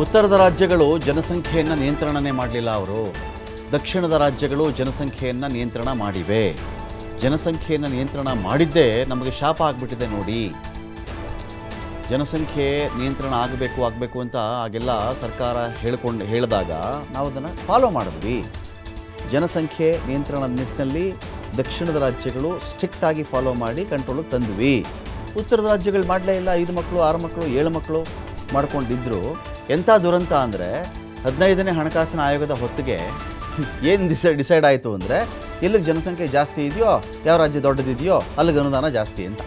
ಉತ್ತರದ ರಾಜ್ಯಗಳು ಜನಸಂಖ್ಯೆಯನ್ನು ನಿಯಂತ್ರಣನೇ ಮಾಡಲಿಲ್ಲ ಅವರು. ದಕ್ಷಿಣದ ರಾಜ್ಯಗಳು ಜನಸಂಖ್ಯೆಯನ್ನು ನಿಯಂತ್ರಣ ಮಾಡಿವೆ. ಜನಸಂಖ್ಯೆಯನ್ನು ನಿಯಂತ್ರಣ ಮಾಡಿದ್ದೇ ನಮಗೆ ಶಾಪ ಆಗಿಬಿಟ್ಟಿದೆ ನೋಡಿ. ಜನಸಂಖ್ಯೆ ನಿಯಂತ್ರಣ ಆಗಬೇಕು ಆಗಬೇಕು ಅಂತ ಆಗೆಲ್ಲ ಸರ್ಕಾರ ಹೇಳ್ಕೊಂಡು, ಹೇಳಿದಾಗ ನಾವು ಅದನ್ನು ಫಾಲೋ ಮಾಡಿದ್ವಿ. ಜನಸಂಖ್ಯೆ ನಿಯಂತ್ರಣದ ನಿಟ್ಟಿನಲ್ಲಿ ದಕ್ಷಿಣದ ರಾಜ್ಯಗಳು ಸ್ಟ್ರಿಕ್ಟ್ ಆಗಿ ಫಾಲೋ ಮಾಡಿ ಕಂಟ್ರೋಲಿಗೆ ತಂದ್ವಿ. ಉತ್ತರದ ರಾಜ್ಯಗಳು ಮಾಡಲೇ ಇಲ್ಲ. ಐದು ಮಕ್ಕಳು ಆರು ಮಕ್ಕಳು ಏಳು ಮಕ್ಕಳು ಮಾಡ್ಕೊಂಡಿದ್ರು. ಎಂಥ ದುರಂತ ಅಂದರೆ ಹದಿನೈದನೇ ಹಣಕಾಸಿನ ಆಯೋಗದ ಹೊತ್ತಿಗೆ ಏನು ಡಿಸೈಡ್ ಡಿಸೈಡ್ ಆಯಿತು ಅಂದರೆ ಎಲ್ಲಿಗೆ ಜನಸಂಖ್ಯೆ ಜಾಸ್ತಿ ಇದೆಯೋ, ಯಾವ ರಾಜ್ಯ ದೊಡ್ಡದಿದೆಯೋ, ಅಲ್ಲಿಗೆ ಅನುದಾನ ಜಾಸ್ತಿ ಅಂತ.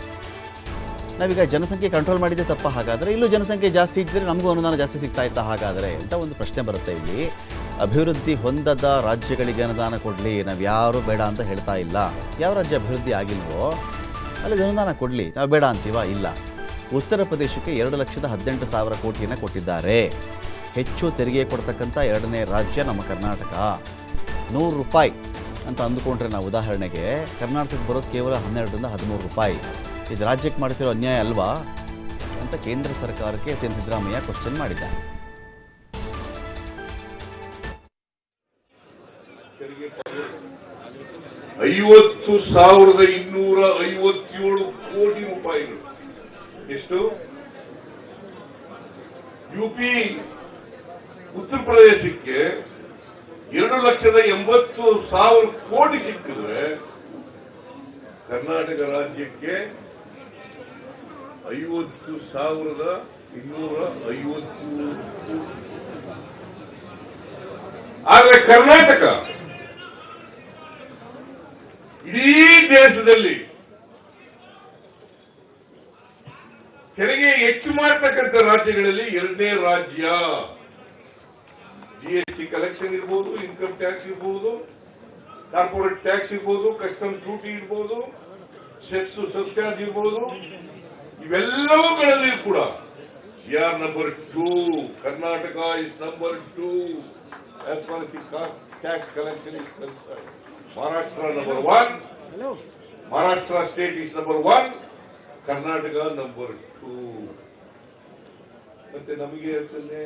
ನಾವೀಗ ಜನಸಂಖ್ಯೆ ಕಂಟ್ರೋಲ್ ಮಾಡಿದ್ದೆ ತಪ್ಪ. ಹಾಗಾದರೆ ಇಲ್ಲೂ ಜನಸಂಖ್ಯೆ ಜಾಸ್ತಿ ಇದ್ದರೆ ನಮಗೂ ಅನುದಾನ ಜಾಸ್ತಿ ಸಿಗ್ತಾ ಇತ್ತಾ ಹಾಗಾದರೆ ಅಂತ ಒಂದು ಪ್ರಶ್ನೆ ಬರುತ್ತೆ ಇಲ್ಲಿ. ಅಭಿವೃದ್ಧಿ ಹೊಂದದ ರಾಜ್ಯಗಳಿಗೆ ಅನುದಾನ ಕೊಡಲಿ, ನಾವು ಯಾರು ಬೇಡ ಅಂತ ಹೇಳ್ತಾ ಇಲ್ಲ. ಯಾವ ರಾಜ್ಯ ಅಭಿವೃದ್ಧಿ ಆಗಿಲ್ವೋ, ಅಲ್ಲಿಗೆ ಅನುದಾನ ಕೊಡಲಿ, ನಾವು ಬೇಡ ಅಂತೀವ? ಇಲ್ಲ. ಉತ್ತರ ಪ್ರದೇಶಕ್ಕೆ ಎರಡು ಲಕ್ಷದ ಹದಿನೆಂಟು ಸಾವಿರ ಕೋಟಿಯನ್ನು ಕೊಟ್ಟಿದ್ದಾರೆ. ಹೆಚ್ಚು ತೆರಿಗೆ ಕೊಡ್ತಕ್ಕಂಥ ಎರಡನೇ ರಾಜ್ಯ ನಮ್ಮ ಕರ್ನಾಟಕ. ನೂರು ರೂಪಾಯಿ ಅಂತ ಅಂದುಕೊಂಡ್ರೆ ನಾವು ಉದಾಹರಣೆಗೆ ಕರ್ನಾಟಕಕ್ಕೆ ಬರೋದು ಕೇವಲ ಹನ್ನೆರಡರಿಂದ ಹದಿಮೂರು ರೂಪಾಯಿ. ಇದು ರಾಜ್ಯಕ್ಕೆ ಮಾಡ್ತಿರೋ ಅನ್ಯಾಯ ಅಲ್ವಾ? ಅಂತ ಕೇಂದ್ರ ಸರ್ಕಾರಕ್ಕೆ ಸಿ ಎಂ ಸಿದ್ದರಾಮಯ್ಯ ಕ್ವಶನ್ ಮಾಡಿದ್ದಾರೆ. ಐವತ್ತು ಸಾವಿರದ ಇನ್ನೂರ ಐವತ್ತೇಳು ಕೋಟಿ ರೂಪಾಯಿಗಳು ಎಷ್ಟು? ಯುಪಿ ಉತ್ತರ ಪ್ರದೇಶಕ್ಕೆ ಎರಡು ಲಕ್ಷದ ಎಂಬತ್ತು ಸಾವಿರ ಕೋಟಿ ಸಿಕ್ಕಿದ್ರೆ ಕರ್ನಾಟಕ ರಾಜ್ಯಕ್ಕೆ ಐವತ್ತು ಸಾವಿರದ ಇನ್ನೂರ ಐವತ್ತು. ಆದರೆ ಕರ್ನಾಟಕ ಇಡೀ ದೇಶದಲ್ಲಿ ತೆರಿಗೆ ಹೆಚ್ಚು ಮಾಡತಕ್ಕಂಥ ರಾಜ್ಯಗಳಲ್ಲಿ ಎರಡನೇ ರಾಜ್ಯ. ಜಿಎಸ್ಟಿ ಕಲೆಕ್ಷನ್ ಇರ್ಬೋದು ಇನ್ಕಮ್ ಟ್ಯಾಕ್ಸ್ ಇರ್ಬೋದು ಕಾರ್ಪೊರೇಟ್ ಟ್ಯಾಕ್ಸ್ ಇರ್ಬೋದು ಕಸ್ಟಮ್ ಡ್ಯೂಟಿ ಇರ್ಬೋದು ಸೆಸ್ ಸಬ್ಚಾರ್ಜ್ ಇರ್ಬೋದು. ಇವೆಲ್ಲವುಗಳಲ್ಲಿ ಕೂಡ are number two Karnataka is number two as far the tax collection is concern Maharashtra number one Maharashtra state is number one Karnataka number two ಮತ್ತೆ ನಮಗೆ ಹೇಳ್ತೇನೆ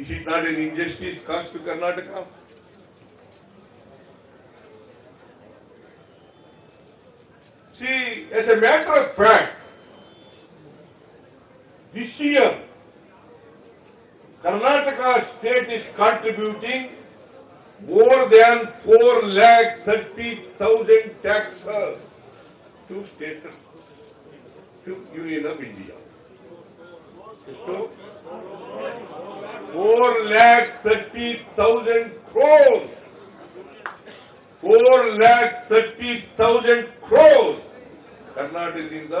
is it not an injustice caused to Karnataka See, as a matter of fact, this year, Karnataka state is contributing more than four lakh thirty thousand taxes To state, to Union of India. Lakh thirty thousand crores four lakh thirty thousand crores ಕರ್ನಾಟಕದಿಂದ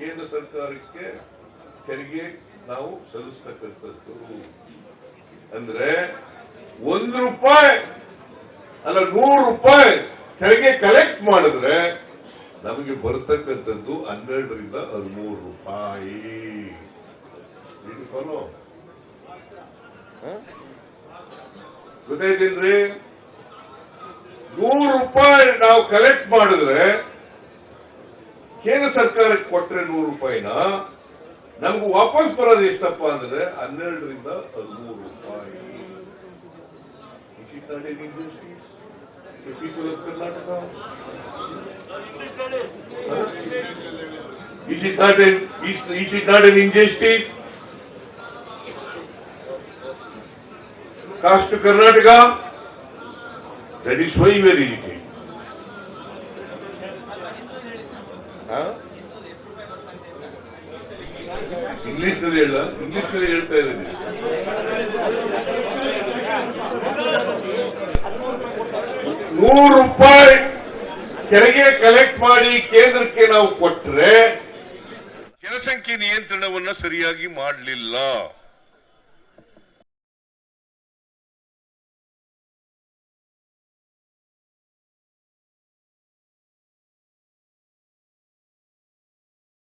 ಕೇಂದ್ರ ಸರ್ಕಾರಕ್ಕೆ ತೆರಿಗೆ ನಾವು ಸಲ್ಲಿಸ್ತಕ್ಕಂಥದ್ದು. ಅಂದ್ರೆ ಒಂದು ರೂಪಾಯಿ ಅಲ್ಲ ನೂರು ರೂಪಾಯಿ ತೆರಿಗೆ ಕಲೆಕ್ಟ್ ಮಾಡಿದ್ರೆ ನಮಗೆ ಬರ್ತಕ್ಕಂಥದ್ದು ಹನ್ನೆರಡರಿಂದ ಹದಿಮೂರು ರೂಪಾಯಿ? ಗೊತ್ತಾಯ್ತೇನ್ರಿ? ನೂರು ರೂಪಾಯಿ ನಾವು ಕಲೆಕ್ಟ್ ಮಾಡಿದ್ರೆ ಕೇಂದ್ರ ಸರ್ಕಾರಕ್ಕೆ ಕೊಟ್ರೆ ನೂರು ರೂಪಾಯಿನ, ನಮ್ಗೆ ವಾಪಸ್ ಬರೋದು ಎಷ್ಟಪ್ಪ ಅಂದ್ರೆ ಹನ್ನೆರಡರಿಂದ ಹದಿಮೂರು ರೂಪಾಯಿ. Is it not an? Is is, it not an injustice? Cost to Karnataka? That is why we are irritated. Huh? ಇಂಗ್ಲಿಷ್ನಲ್ಲಿ ಹೇಳ ಇಂಗ್ಲಿಷ್ನಲ್ಲಿ ಹೇಳ್ತಾ ಇದ್ದೀನಿ ನೂರು ರೂಪಾಯಿ ತೆರಿಗೆ ಕಲೆಕ್ಟ್ ಮಾಡಿ ಕೇಂದ್ರಕ್ಕೆ ನಾವು ಕೊಟ್ರೆ ಜನಸಂಖ್ಯೆ ನಿಯಂತ್ರಣವನ್ನ ಸರಿಯಾಗಿ ಮಾಡಲಿಲ್ಲ.